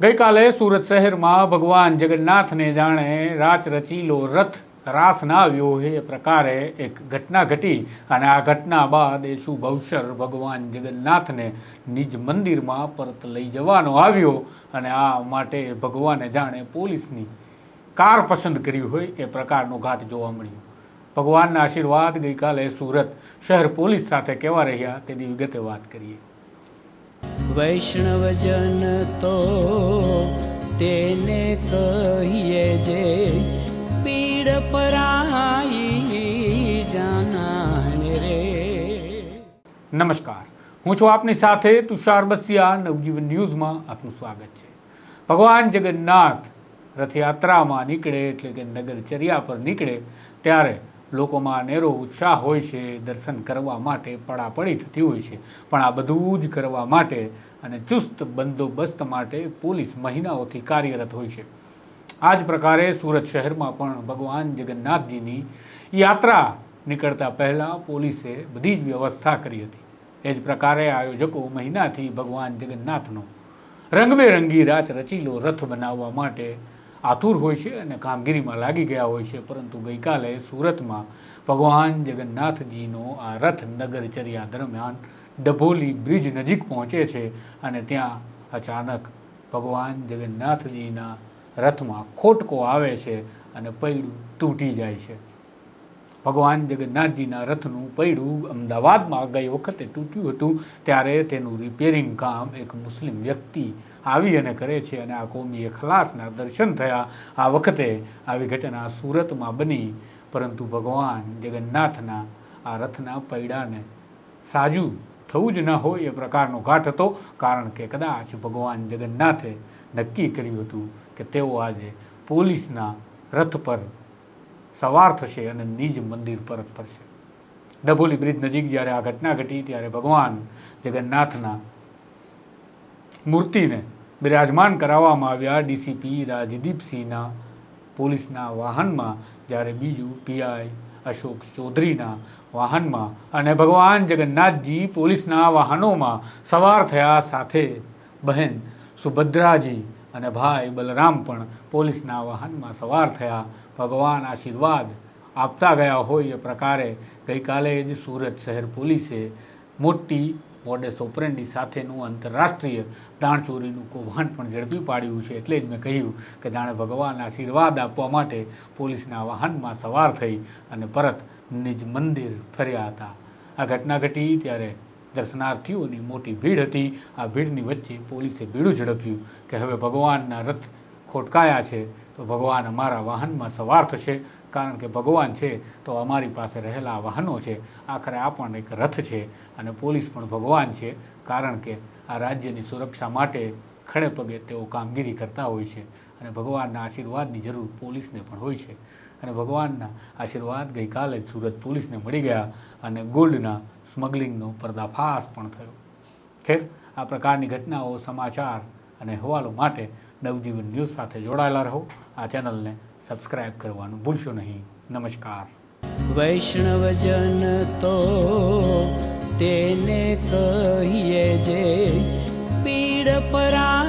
ગઈકાલે સુરત શહેરમાં ભગવાન જગન્નાથને જાણે રાત રચીલો રથ રાસ ના આવ્યો એ પ્રકારે એક ઘટના ઘટી અને આ ઘટના બાદ એ શુભવસર ભગવાન જગન્નાથને નિજ મંદિરમાં પરત લઈ જવાનો આવ્યો અને આ માટે ભગવાને જાણે પોલીસની કાર પસંદ કરી હોય એ પ્રકારનો ઘાટ જોવા મળ્યો. ભગવાનના આશીર્વાદ ગઈકાલે સુરત શહેર પોલીસ સાથે કેવા રહ્યા તેની વિગતે વાત કરીએ. વૈષ્ણવજન તો તેને કહીએ જે પીડ પરાઈ જાનાને રે. નમસ્કાર. હું છું આપની સાથે તુષાર બસિયા, નવજીવન ન્યૂઝમાં આપનું સ્વાગત છે. ભગવાન જગન્નાથ રથયાત્રામાં નીકળે એટલે કે નગરચર્યા પર નીકળે ત્યારે લોકોમાં અનેરો ઉત્સાહ હોય છે, દર્શન કરવા માટે પડાપડી થતી હોય છે. પણ આ બધું જ કરવા માટે અને ચુસ્ત બંદોબસ્ત માટે પોલીસ મહિનાઓથી કાર્યરત હોય છે. આ જ પ્રકારે સુરત શહેરમાં પણ ભગવાન જગન્નાથજીની યાત્રા નીકળતા પહેલાં પોલીસે બધી જ વ્યવસ્થા કરી હતી. એ જ પ્રકારે આયોજકો મહિનાથી ભગવાન જગન્નાથનો રંગબેરંગી રાત રચીલો રથ બનાવવા માટે આતુર હોય છે અને કામગીરીમાં લાગી ગયા હોય છે. પરંતુ ગઈકાલે સુરતમાં ભગવાન જગન્નાથજીનો આ રથ નગરચર્યા દરમિયાન ડભોલી બ્રિજ નજીક પહોંચે છે અને ત્યાં અચાનક ભગવાન જગન્નાથજીના રથમાં ખોટકો આવે છે અને પૈડું તૂટી જાય છે. ભગવાન જગન્નાથજીના રથનું પૈડું અમદાવાદમાં ગઈ વખતે તૂટ્યું હતું. ત્યારે તેનું રિપેરિંગ કામ એક મુસ્લિમ વ્યક્તિ આવી અને કરે છે અને આ કોમી ખલાસના દર્શન થયા. આ વખતે આવી ઘટના સુરતમાં બની. પરંતુ ભગવાન જગન્નાથના આ રથના પૈડાને સાજું થવું જ ન હોય એ પ્રકારનો ઘાટ હતો. કારણ કે કદાચ ભગવાન જગન્નાથે નક્કી કર્યું હતું કે તેઓ આજે પોલીસના રથ પર સવાર થશે અને નિજ મંદિર પરત ફરશે. ડભોલી બ્રિજ નજીક જ્યારે આ ઘટના ઘટી ત્યારે ભગવાન જગન્નાથના મૂર્તિને બિરાજમાન કરાવવામાં આવ્યા ડીસીપી રાજદીપસિંહના પોલીસના વાહનમાં, જ્યારે બીજું પીઆઈ અશોક ચૌધરીના વાહનમાં અને ભગવાન જગન્નાથજી પોલીસના વાહનોમાં સવાર થયા સાથે બહેન સુભદ્રાજી અને ભાઈ બલરામ પણ પોલીસના વાહનમાં સવાર થયા. ભગવાન આશીર્વાદ આપતા ગયા હોય એ પ્રકારે ગઈકાલે જ સુરત શહેર પોલીસે મોટી મોડેસ ઓપરેન્ડી સાથેનું આંતરરાષ્ટ્રીય દાણચોરીનું કૌભાંડ પણ ઝડપી પાડ્યું છે. એટલે જ મેં કહ્યું કે જાણે ભગવાન આશીર્વાદ આપવા માટે પોલીસના વાહનમાં સવાર થઈ અને પરત નિજ મંદિર ફર્યા હતા. આ ઘટના ઘટી ત્યારે દર્શનાર્થીઓની મોટી ભીડ હતી. આ ભીડની વચ્ચે પોલીસે બીડું ઝડપ્યું કે હવે ભગવાનના રથ ખોટકાયા છે તો ભગવાન અમારા વાહનમાં સવાર થશે કારણ કે ભગવાન છે, તો અમારી પાસે રહેલા વાહનો છે. આખરે આ પણ એક રથ છે અને પોલીસ પણ ભગવાન છે, કારણ કે આ રાજ્યની સુરક્ષા માટે ખડે પગે તેઓ કામગીરી કરતા હોય છે અને ભગવાનના આશીર્વાદની જરૂર પોલીસને પણ હોય છે. અને ભગવાનના આશીર્વાદ ગઈકાલે જ સુરત પોલીસને મળી ગયા અને ગોલ્ડના સ્મગલિંગનો પર્દાફાશ પણ થયો. ખેર, આ પ્રકારની ઘટનાઓ સમાચાર અને અહેવાલો માટે નવજીવન ન્યૂઝ સાથે જોડાયેલા રહો. આ ચેનલને સબસ્ક્રાઈબ કરવાનું ભૂલશો નહીં. નમસ્કાર. વૈષ્ણવજન તો તેને કહીએ જે પીડ પરાઈ